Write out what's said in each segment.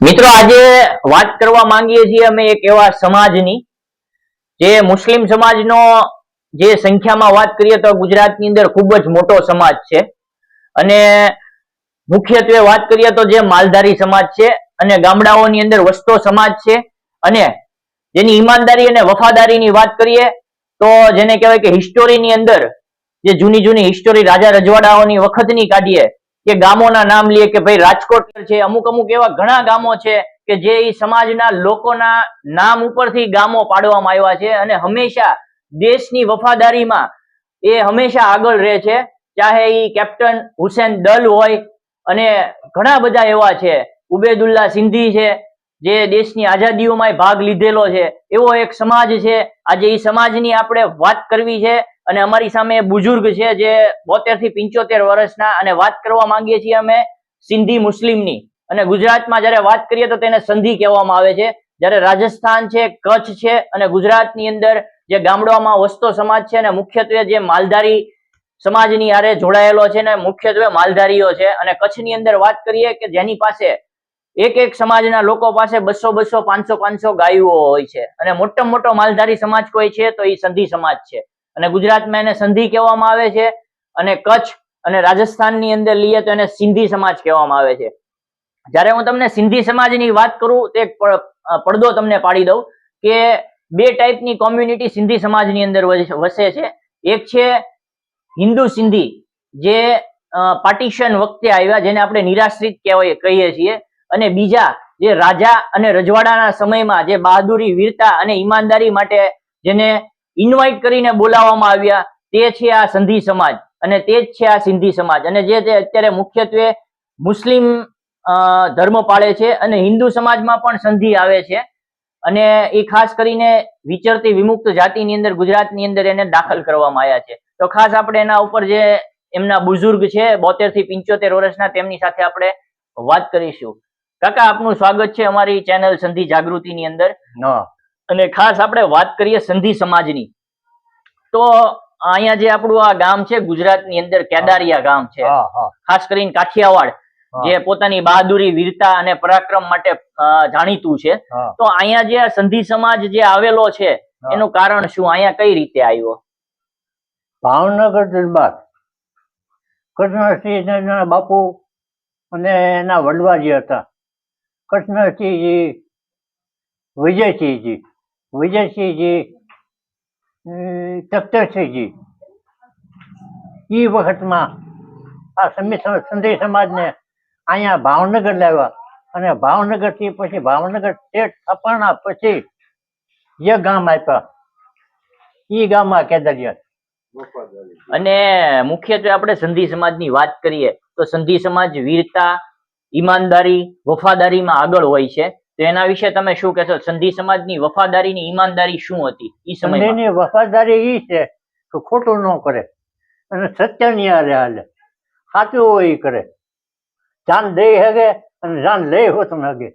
મિત્રો, આજે વાત કરવા માંગીએ છીએ અમે એક એવા સમાજની, જે મુસ્લિમ સમાજનો જે સંખ્યામાં વાત કરીએ તો ગુજરાતની અંદર ખૂબ જ મોટો સમાજ છે. અને મુખ્યત્વે વાત કરીએ તો જે માલધારી સમાજ છે અને ગામડાઓની અંદર વસતો સમાજ છે. અને જેની ઈમાનદારી અને વફાદારીની વાત કરીએ તો જેને કહેવાય કે હિસ્ટોરીની અંદર જે જૂની જૂની હિસ્ટોરી રાજા રજવાડાઓની વખતની કાઢીએ કે ગામોના નામ લઈએ કે ભાઈ રાજકોટ છે, અમુક અમુક એવા ઘણા ગામો છે કે જે એ સમાજના લોકોના નામ ઉપરથી ગામો પાડવામાં આવ્યા છે અને હંમેશા દેશની વફાદારીમાં એ હંમેશા આગળ રહે છે. ચાહે એ કેપ્ટન હુસેન દલ હોય અને ઘણા બધા એવા છે. ઉબેદુલ્લા સિંધી છે, જે દેશની આઝાદીઓમાં ભાગ લીધેલો છે. એવો એક સમાજ છે. આજે એ સમાજની આપણે વાત કરવી છે અને અમારી સામે બુજુર્ગ છે જે બોતેરથી પિંચોતેર વર્ષના અને વાત કરવા માંગીએ છીએ અમે સિંધી મુસ્લિમની. અને ગુજરાતમાં જયારે વાત કરીએ તો તેને સંધિ કહેવામાં આવે છે. જ્યારે રાજસ્થાન છે, કચ્છ છે અને ગુજરાતની અંદર જે ગામડાઓમાં વસતો સમાજ છે અને મુખ્યત્વે જે માલધારી સમાજની હારે જોડાયેલો છે ને મુખ્યત્વે માલધારીઓ છે. અને કચ્છની અંદર વાત કરીએ કે જેની પાસે એક એક સમાજના લોકો પાસે બસો બસો, પાંચસો પાંચસો ગાયો હોય છે. અને મોટો મોટો માલધારી સમાજ કોઈ છે તો એ સંધિ સમાજ છે. અને ગુજરાતમાં એને સંધિ કહેવામાં આવે છે અને કચ્છ અને રાજસ્થાનની અંદર લઈએ તો એને સિંધી સમાજ કહેવામાં આવે છે. જ્યારે હું તમને સિંધી સમાજની વાત કરું તો પડદો તમને પાડી દઉં કે બે ટાઈપની કોમ્યુનિટી સિંધી સમાજની અંદર વસે છે. એક છે હિન્દુ સિંધી જે પાર્ટીશન વખતે આવ્યા જેને આપણે નિરાશ્રિત કહેવાય, કહીએ છીએ. અને બીજા જે રાજા અને રજવાડાના સમયમાં જે બહાદુરી, વીરતા અને ઈમાનદારી માટે જેને ઇન્વાઇટ કરીને બોલાવવામાં આવ્યા. તે છે આ સંધિ સમાજ અને તે જ છે આ સિંધી સમાજ. અને જે અત્યારે મુખ્યત્વે મુસ્લિમ ધર્મ પાળે છે અને હિન્દુ સમાજમાં પણ સંધિ આવે છે. અને એ ખાસ કરીને વિચરતી વિમુક્ત જાતિની અંદર, ગુજરાતની અંદર એને દાખલ કરવામાં આવ્યા છે. તો ખાસ આપણે એના ઉપર જે એમના બુઝુર્ગ છે બોતેરથી પિંચોતેર વર્ષના, તેમની સાથે આપણે વાત કરીશું. કાકા, આપનું સ્વાગત છે અમારી ચેનલ સંધિ જાગૃતિની અંદર. અને ખાસ આપણે વાત કરીએ સંધિ સમાજની. તો અહીંયા જે આપણું આ ગામ છે ગુજરાતની અંદર કેદારિયા ગામ છે. ખાસ કરીને કાઠિયાવાડ જે પોતાની બહાદુરી વીરતા અને પરાક્રમ માટે જાણીતું છે. તો અહીંયા જે સંધિ સમાજ જે આવેલો છે એનું કારણ શું? અહીંયા કઈ રીતે આવ્યો? ભાવનગર દરબાર. કૃષ્ણસિંહના બાપુ અને એના વડવાજી હતા. કૃષ્ણસિંહજી વિજયસિંહજી. વિજયસિંહજી અમ, એ વખતમાં આ સમી સંધિ સમાજને અહીંયા ભાવનગર લાવ્યા અને ભાવનગરથી પછી ભાવનગર સ્ટેટ સ્થાપના પછી જે ગામ આપ્યા. એ ગામમાં કેદરિયા અને મુખ્યત્વે આપણે સંધિ સમાજની વાત કરીએ તો સંધિ સમાજ વીરતા ઈમાનદારી વફાદારીમાં આગળ હોય છે. એના વિશે તમે શું કહેશો? સંધિ સમાજની વફાદારીની ઈમાનદારી શું હતી એ સમયમાં? સંધિની વફાદારી એ છે કે ખોટું ન કરે અને સત્યની હારે હાલે સાચું હોય એ કરે. જાન દઈ હગે અને જાન લઈ હોત ન હગે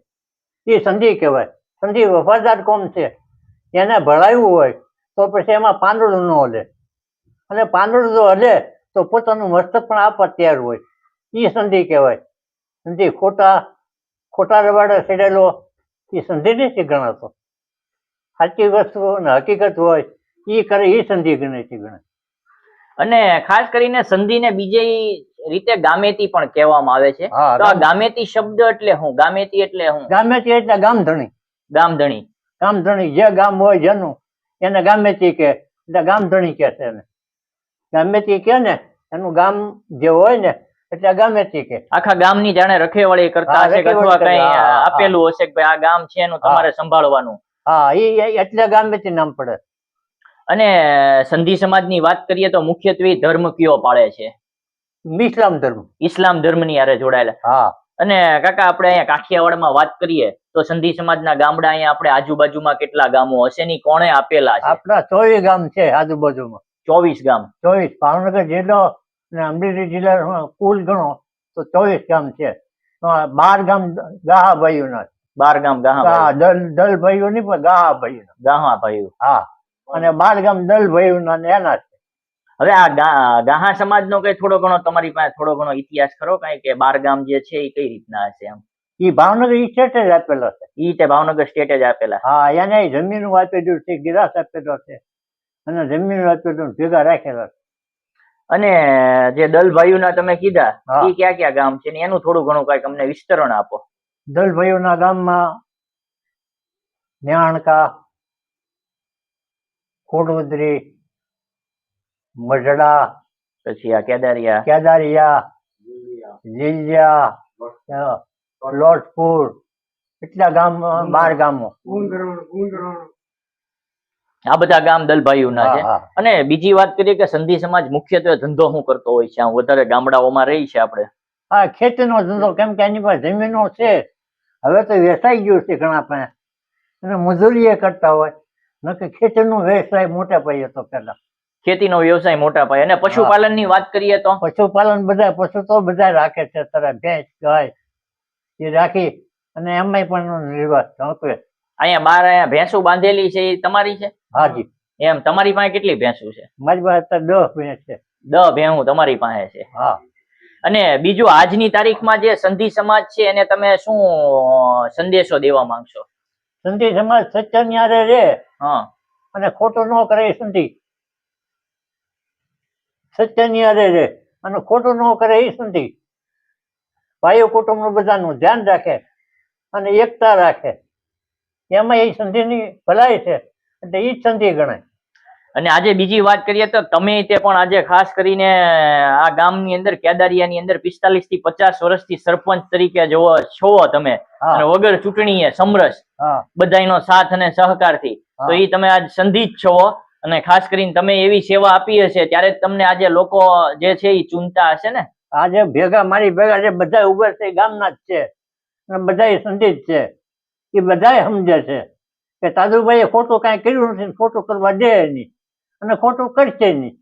એ સંધિ કહેવાય. સંધિ વફાદાર કોમ છે? એને ભળાયું હોય તો પછી એમાં પાંદડું ન હલે. અને પાંદડું જો હલે તો પોતાનું મસ્તક પણ આપવા તૈયાર હોય. એ સંધિ કહેવાય. સંધિ ખોટા ખોટા રવાડે ચડેલો એ સંધિ નથી ગણાતો. સાચી વસ્તુ અને હકીકત હોય એ કરે એ સંધિ ગણે છે ગણે અને ખાસ કરીને સંધિને બીજી રીતે ગામેતી પણ કહેવામાં આવે છે. તો આ ગામેતી શબ્દ એટલે હું ગામેતી એટલે હું ગામેતી એટલે ગામધણી. ગામધણી. ગામધણી જે ગામ હોય જેનું એને ગામેતી કે એટલે ગામધણી કે છે એને. ગામેતી કે ને એનું ગામ જે હોય ને એટલે ગમે તે કે. આખા ગામની જાણે રખેવાળી કરતા હશે અથવા કઈ. આપેલું હશે કે ભાઈ આ ગામ છે એનું તમારે સંભાળવાનું. હા એ એટલે ગામે તે નામ પડે. અને સંધિ સમાજની વાત કરીએ તો મુખ્યત્વે ધર્મ કયો પાળે છે? ઇસ્લામ ધર્મ. ઇસ્લામ ધર્મની યારે જોડાયેલા. હા. અને કાકા આપણે અહીંયા કાઠિયાવાડમાં વાત કરીએ તો સંધિ સમાજના ગામડા અહીંયા આપણે આજુબાજુમાં કેટલા ગામો હશે ની કોણે આપેલા છે? આપણા ચોવીસ ગામ છે આજુબાજુમાં. ચોવીસ ગામ. ચોવીસ. ભાવનગર જિલ્લો અને અમરેલી જિલ્લામાં કુલ ગણો તો ચોવીસ ગામ છે. બાર ગામ ગાહા ભાઈઓના બાર ગામ ગાહા દલ દલ ભાઈઓ નહીં પણ ગાહા ભાઈઓ. ગાહા ભાઈઓ. હા. અને બાર ગામ દલ ભાઈઓ એના છે. હવે આ ગાહા સમાજનો કઈ થોડો ઘણો તમારી પાસે થોડો ઘણો ઇતિહાસ ખરો? કઈ કે બાર ગામ જે છે એ કઈ રીતના હશે એમ? એ ભાવનગર સ્ટેટે જ આપેલો છે. ઈ તે ભાવનગર સ્ટેટે જ આપેલા. હા એને જમીન આપેલું છે ગિરાસ આપેલો છે. અને જમીન આપેલું ભેગા રાખેલા છે. અને જે દલભાઈઓના તમે કીધા એ ક્યાં ક્યાં ગામ છે ને એનું થોડું ઘણું કંઈક અમને વિસ્તરણ આપો. દલભાઈઓના ગામમાં ન્યાણકા ખોડોદરી મઢડા પછી આ કેદારિયા. કેદારિયા જીલિયા. લોટપુર એટલા ગામ બાર ગામો. આ બધા ગામ દલભાઈઓના છે. અને બીજી વાત કરીએ કે સંધિ સમાજ મુખ્યત્વે ધંધો શું કરતો હોય છે આમ વધારે ગામડાઓમાં રહી છે આપણે. હા ખેતીનો ધંધો કેમ કે એની પાસે જમીનો છે. હવે તો વેચાઈ ગયું છે ઘણા પાસે અને મજૂરી કરતા હોય. નકે ખેતીનો વ્યવસાય મોટા પાયે તો પેલા ખેતીનો વ્યવસાય મોટા પાયે. અને પશુપાલનની વાત કરીએ તો? પશુપાલન બધા પશુ તો બધા રાખે છે. તરફ ભેંસ ગાય એ રાખી. અને એમાંય પણ નિર્વાહ થતો અહીંયા બાર અહીંયા ભેંસું બાંધેલી છે એ તમારી છે? હાજી. એમ તમારી પાસે કેટલી ભેંસું છે? મારી પાસે દસ ભેંસ છે. દહ ભેહું તમારી પાસે છે. હા. અને બીજું આજની તારીખમાં જે સંધિ સમાજ છે એને તમે શું સંદેશો દેવા માંગશો? સંધિ સમાજ સચ્ચા ન્યારે રે. હા. અને ખોટું ન કરે સંધિ. સચ્ચા ન્યારે રે અને ખોટું ન કરે એ સંધિ. ભાઈઓ કુટુંબનું બધાનું ધ્યાન રાખે અને એકતા રાખે. એમાં એ સંધિની ભલાઈ છે. એટલે એ જ સંધિ ગણાય. અને આજે બીજી વાત કરીએ તો તમે તે પણ આજે ખાસ કરીને આ ગામની અંદર કેદારિયાની અંદર પિસ્તાલીસથી પચાસ વર્ષથી સરપંચ તરીકે જોવો છો તમે. વગર ચૂંટણીએ સમરસ. બધાનો સાથ અને સહકારથી. તો એ તમે આજ સંધિ જ છો. અને ખાસ કરીને તમે એવી સેવા આપી હશે ત્યારે તમને આજે લોકો જે છે એ ચૂંટતા હશે ને? આજે ભેગા મારી ભેગા જે બધા ઊભા છે ગામના જ છે. બધા સંધિ છે. એ બધાએ સમજે છે કે તાદુભાઈએ ખોટું કાંઈ કર્યું નથી ખોટું કરવા દે નહીં અને ખોટું કરશે નહીં.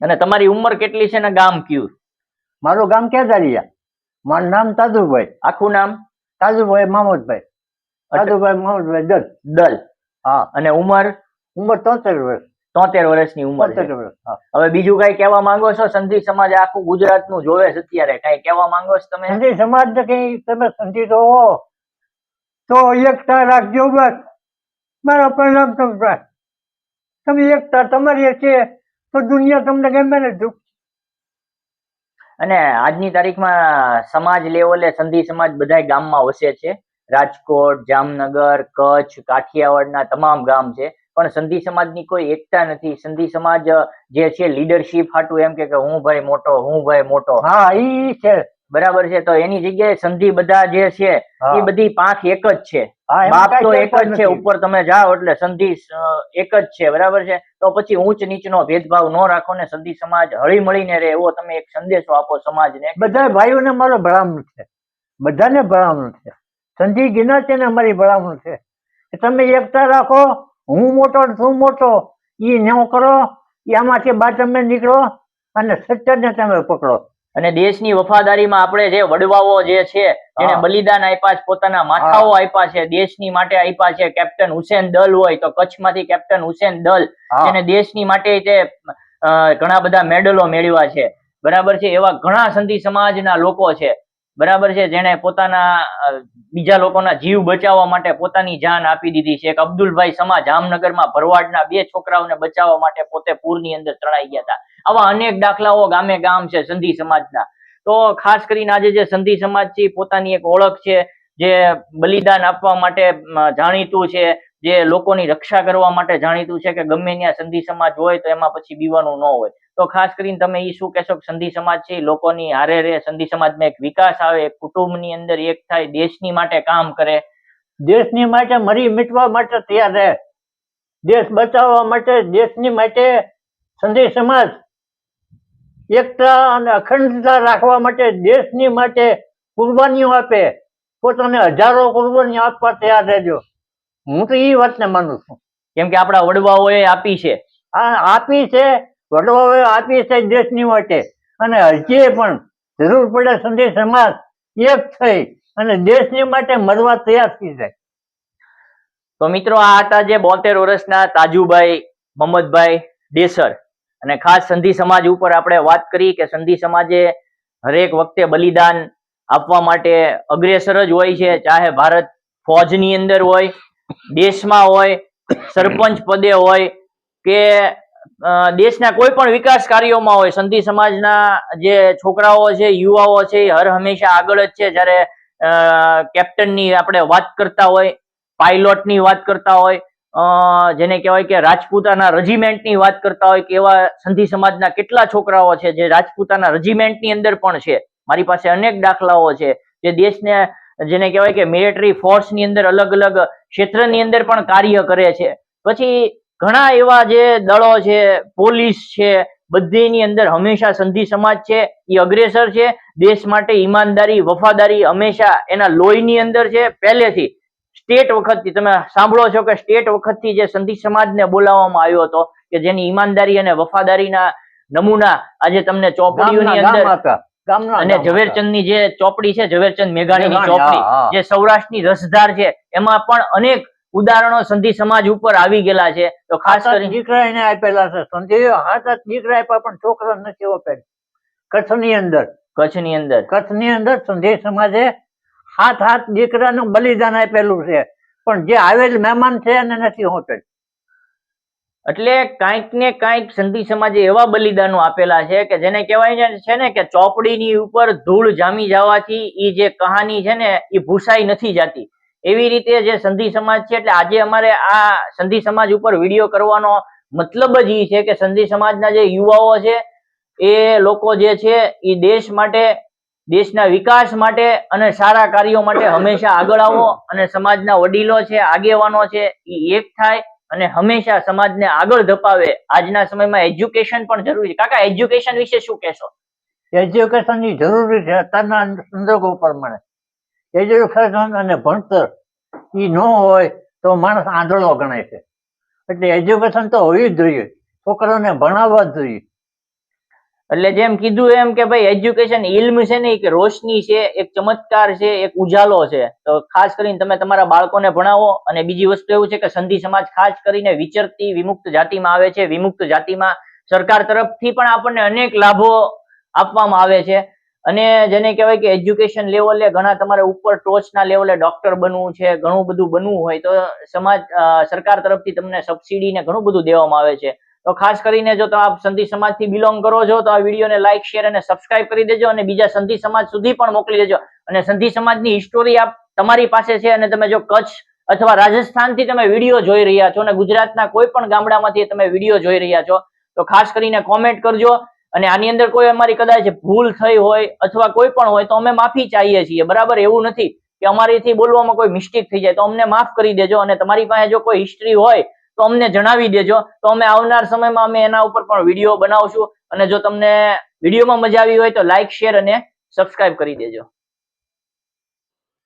અને તમારી ઉંમર કેટલી છે ને ગામ કયું? મારું ગામ કેદારિયા. મારું નામ તાદુભાઈ. આખું નામ? તાદુભાઈ મામોદભાઈ. તાદુભાઈ મામોદભાઈ દલ. દલ. હા. અને ઉંમર? ઉંમર તોતેર વર્ષ. તોતેર વર્ષની ઉંમર તોતેર વર્ષ હા. હવે બીજું કઈ કહેવા માંગો છો? સંધિ સમાજ આખું ગુજરાતનું જોવે છે અત્યારે. કઈ કહેવા માંગો છો તમે? સંધિ સમાજ ને કઈ તમે સંધિ તો હો. તો એકતા રાખજો બસ. મારા પ્રણામ તમે તમે એકતા તમારી છે તો દુનિયા તમને ગમે ને દુઃખ. અને આજની તારીખમાં સમાજ લેવલે સંધિ સમાજ બધા ગામમાં વસે છે. રાજકોટ જામનગર કચ્છ કાઠિયાવાડના તમામ ગામ છે. પણ સંધિ સમાજની કોઈ એકતા નથી. સંધિ સમાજ જે છે લીડરશીપ હાટું એમ કે કે હું ભાઈ મોટો હું ભાઈ મોટો. હા ઈ છે. બરાબર છે? તો એની જગ્યાએ સંધિ બધા જે છે એ બધી પાંખ એક જ છે. બાપ તો એક જ છે ઉપર તમે જાઓ એટલે સંધિ એક જ છે બરાબર છે? તો પછી ઊંચ નીચનો ભેદભાવ ન રાખો ને સંધિ સમાજ હળી મળીને રહે એવો તમે એક સંદેશો આપો સમાજને. બધા ભાઈઓને મારો ભલામણ છે. બધાને ભલામણ છે. સંધિ ગિના છે ને અમારી ભલામણ છે. તમે એકતા રાખો હું મોટો ને તું મોટો એ ન કરો એ આમાંથી બહાર તમે નીકળો અને સત્યને તમે પકડો. અને દેશની વફાદારીમાં આપણે જે વડવાઓ જે છે જેને બલિદાન આપ્યા છે પોતાના માથાઓ આપ્યા છે દેશની માટે આપ્યા છે કેપ્ટન હુસેન દલ હોય તો કચ્છમાંથી કેપ્ટન હુસેન દલ. જેને દેશની માટે તે ઘણા બધા મેડલો મેળવ્યા છે. બરાબર છે એવા ઘણા સંધિ સમાજના લોકો છે. બરાબર છે જેને પોતાના બીજા લોકોના જીવ બચાવવા માટે પોતાની જાન આપી દીધી છે. એક અબ્દુલભાઈ સમા જામનગરમાં ભરવાડના બે છોકરાઓને બચાવવા માટે પોતે પૂરની અંદર તણાઈ ગયા હતા. આવા અનેક દાખલાઓ ગામે ગામ છે સંધિ સમાજના. તો ખાસ કરીને આજે જે સંધિ સમાજ છે પોતાની એક ઓળખ છે, જે બલિદાન આપવા માટે જાણીતું છે જે લોકોની રક્ષા કરવા માટે જાણીતું છે કે ગમે ત્યાં સંધિ સમાજ હોય તો એમાં પછી બીવાનું ન હોય. તો ખાસ કરીને તમે ઈ શું કહેશો કે સંધિ સમાજ છે લોકોની હારે રહે સંધિ સમાજમાં એક વિકાસ આવે કુટુંબની અંદર એક થાય, દેશની માટે કામ કરે. દેશની માટે મરી મીટવા માટે તૈયાર રહે. દેશ બચાવવા માટે, દેશની માટે સંધિ સમાજ એકતા અને અખંડતા રાખવા માટે દેશની માટે કુરબાનીઓ આપે. પોતાને હજારો કુરબાનીઓ આપવા તૈયાર રહેજો. હું તો એ વાતને માનું છું. કેમ કે આપણા વડવાઓએ આપી છે. આ આપી છે. વડવાઓએ આપી છે દેશની માટે. અને હજી પણ જરૂર પડે સંધિ સમાજ એક થઈ અને દેશની માટે મરવા તૈયાર થઈ જાય. તો મિત્રો, આ હતા જે બોતેર વર્ષના તાજુભાઈ મોહમ્મદભાઈ ડેસર અને ખાસ સંધિ સમાજ ઉપર આપણે વાત કરી કે સંધિ સમાજે હરેક વખતે બલિદાન આપવા માટે અગ્રેસર જ હોય છે. ચાહે ભારત ફોજની અંદર હોય દેશમાં હોય સરપંચ પદે હોય કે દેશના કોઈ પણ વિકાસ કાર્યોમાં હોય સંધિ સમાજના જે છોકરાઓ છે યુવાઓ છે એ હર હંમેશા આગળ જ છે. જ્યારે કેપ્ટનની આપણે વાત કરતા હોય પાયલોટની વાત કરતા હોય જેને કહેવાય કે રાજપૂતાના રેજિમેન્ટની વાત કરતા હોય કે એવા સંધિ સમાજના કેટલા છોકરાઓ છે જે રાજપૂતાના રેજિમેન્ટની અંદર પણ છે. મારી પાસે અનેક દાખલાઓ છે જે દેશને જેને કહેવાય કે મિલિટરી ફોર્સની અંદર અલગ અલગ ક્ષેત્રની અંદર પણ કાર્ય કરે છે. પછી ઘણા એવા જે દળો છે પોલીસ છે બધીની અંદર હંમેશા સંધિ સમાજ છે એ અગ્રેસર છે. દેશ માટે ઈમાનદારી વફાદારી હંમેશા એના લોહીની અંદર છે. પહેલેથી સ્ટેટ વખતથી તમે સાંભળો છો કે સ્ટેટ વખતથી જે સંધિ સમાજને બોલાવવામાં આવ્યો હતો કે જેની ઈમાનદારી અને વફાદારીના નમૂના આજે તમને ચોપડીઓની અંદર અને ઝવેરચંદની જે ચોપડી છે ઝવેરચંદ મેઘાણી ની ચોપડી. જે સૌરાષ્ટ્રની રસધાર છે એમાં પણ અનેક ઉદાહરણો સંધિ સમાજ ઉપર આવી ગયેલા છે. તો ખાસ કરીને દીકરા એને આપેલા છે સંધિ હાથ હાથ દીકરા આપ્યા પણ છોકરા નથી આપેલ કચ્છની અંદર. કચ્છની અંદર. કચ્છની અંદર સંધિ સમાજે હાથ હાથ દીકરાનું બલિદાન આપેલું છે. પણ જે આવેલ મહેમાન છે એને નથી હોપેલ એટલે કાંઈક ને કાંઈક સંધિ સમાજે એવા બલિદાનો આપેલા છે કે જેને કહેવાય છે ને કે ચોપડીની ઉપર ધૂળ જામી જવાથી એ જે કહાની છે ને એ ભૂસાઈ નથી જતી. એવી રીતે જે સંધિ સમાજ છે, એટલે આજે અમારે આ સંધિ સમાજ ઉપર વીડિયો કરવાનો મતલબ જ એ છે કે સંધિ સમાજના જે યુવાઓ છે, એ લોકો જે છે એ દેશ માટે, દેશના વિકાસ માટે અને સારા કાર્યો માટે હંમેશા આગળ આવો અને સમાજના વડીલો છે, આગેવાનો છે એ એક થાય. અને હંમેશા સમાજને આગળ ધપાવે. આજના સમયમાં એજ્યુકેશન પણ જરૂરી છે. કાકા એજ્યુકેશન વિશે શું કહેશો? એજ્યુકેશનની જરૂરી છે. અત્યારના સંજોગો પ્રમાણે. એજ્યુકેશન અને ભણતર એ ન હોય તો માણસ આંધળો ગણાય છે. એટલે એજ્યુકેશન તો હોવી જ જોઈએ. છોકરાઓને ભણાવવા જ જોઈએ. એટલે જેમ કીધું એમ કે ભાઈ એજ્યુકેશન ઇલ્મ છે ને એક રોશની છે, એક ચમત્કાર છે, એક ઉજાલો છે. તો ખાસ કરીને તમે તમારા બાળકોને ભણાવો અને બીજી વસ્તુ એવું છે કે સંધિ સમાજ ખાસ કરીને વિચરતી વિમુક્ત જાતિમાં આવે છે. વિમુક્ત જાતિમાં સરકાર તરફથી પણ આપણને અનેક લાભો આપવામાં આવે છે. અને જેને કહેવાય કે એજ્યુકેશન લેવલે ઘણા તમારે ઉપર ટોચના લેવલે ડોક્ટર બનવું છે, ઘણું બધું બનવું હોય તો સમાજ સરકાર તરફથી તમને સબસિડી ને ઘણું બધું દેવામાં આવે છે. તો ખાસ કરીને જો આપ સંધિ સમાજથી બિલોંગ કરો છો, તો આ વિડીયોને લાઈક શેર અને સબસ્ક્રાઇબ કરી દેજો અને બીજા સંધિ સમાજ સુધી પણ મોકલી દેજો. અને સંધિ સમાજની હિસ્ટોરી આપ તમારી પાસે છે અને તમે જો કચ્છ અથવા રાજસ્થાનથી તમે વીડિયો જોઈ રહ્યા છો અને ગુજરાતના કોઈ પણ ગામડામાંથી તમે વીડિયો જોઈ રહ્યા છો, તો ખાસ કરીને કોમેન્ટ કરજો. અને આની અંદર કોઈ અમારી કદાચ ભૂલ થઈ હોય અથવા કોઈ પણ હોય તો અમે માફી ચાહીએ છીએ. બરાબર? એવું નથી કે અમારીથી બોલવામાં કોઈ મિસ્ટેક થઈ જાય. તો અમને માફ કરી દેજો અને તમારી પાસે જો કોઈ હિસ્ટ્રી હોય તો અમને જણાવી દેજો. તો અમે આવનાર સમયમાં અમે એના ઉપર પણ વીડિયો બનાવશું. અને જો તમને વિડીયોમાં મજા આવી હોય તો લાઈક શેર અને સબસ્ક્રાઇબ કરી દેજો.